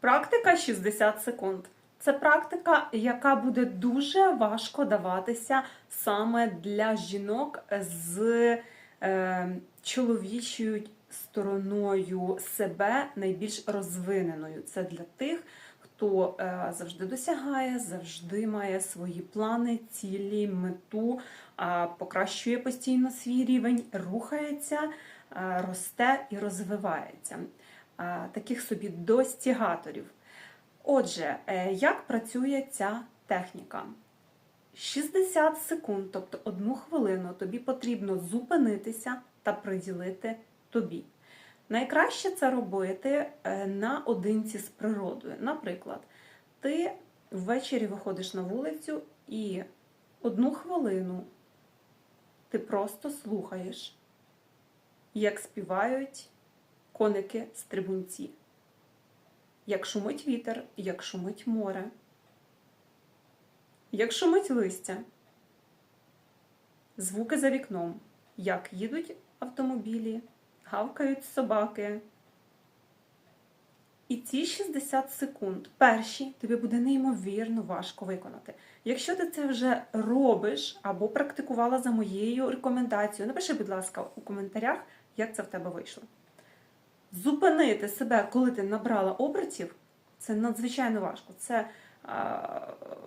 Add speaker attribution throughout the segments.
Speaker 1: Практика 60 секунд. Це практика, яка буде дуже важко даватися саме для жінок з е, чоловічою стороною себе найбільш розвиненою. Це для тих, хто е, завжди досягає, завжди має свої плани, цілі, мету, а покращує постійно свій рівень, рухається, е, росте і розвивається. Таких собі достігаторів. Отже, е, як працює ця техніка? 60 секунд, тобто одну хвилину, тобі потрібно зупинитися та приділити тобі. Найкраще це робити е, наодинці з природою. Наприклад, ти ввечері виходиш на вулицю і одну хвилину ти просто слухаєш, як співають коники-стрибунці як шумить вітер, як шумить море, як шумить листя, звуки за вікном, як їдуть автомобілі, гавкають собаки. І ці 60 секунд перші тобі буде неймовірно важко виконати. Якщо ти це вже робиш або практикувала за моєю рекомендацією, напиши, будь ласка, у коментарях, як це в тебе вийшло. Зупинити себе, коли ти набрала обертів, це надзвичайно важко. Це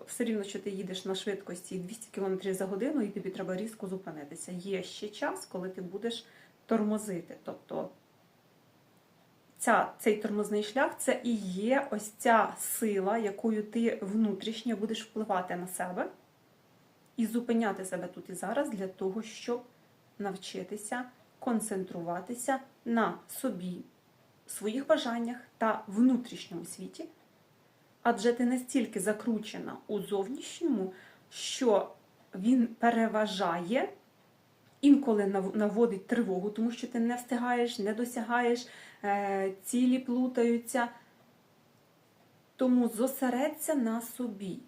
Speaker 1: все рівно, що ти їдеш на швидкості 200 км за годину, і тобі треба різко зупинитися. Є ще час, коли ти будеш тормозити. Тобто ця, цей тормозний шлях це і є ось ця сила, якою ти внутрішньо будеш впливати на себе і зупиняти себе тут і зараз для того, щоб навчитися концентруватися на собі, своїх бажаннях та внутрішньому світі. Адже ти настільки закручена у зовнішньому, що він переважає, інколи наводить тривогу, тому що ти не встигаєш, не досягаєш, е, цілі плутаються. Тому зосередься на собі.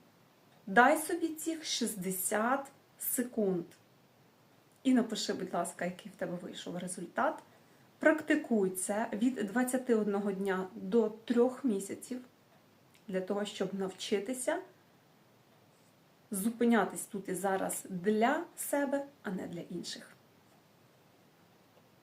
Speaker 1: Дай собі цих 60 секунд. І напиши, будь ласка, який в тебе вийшов результат. Практикуй це від 21 дня до 3 місяців для того, щоб навчитися зупинятись тут і зараз для себе, а не для інших.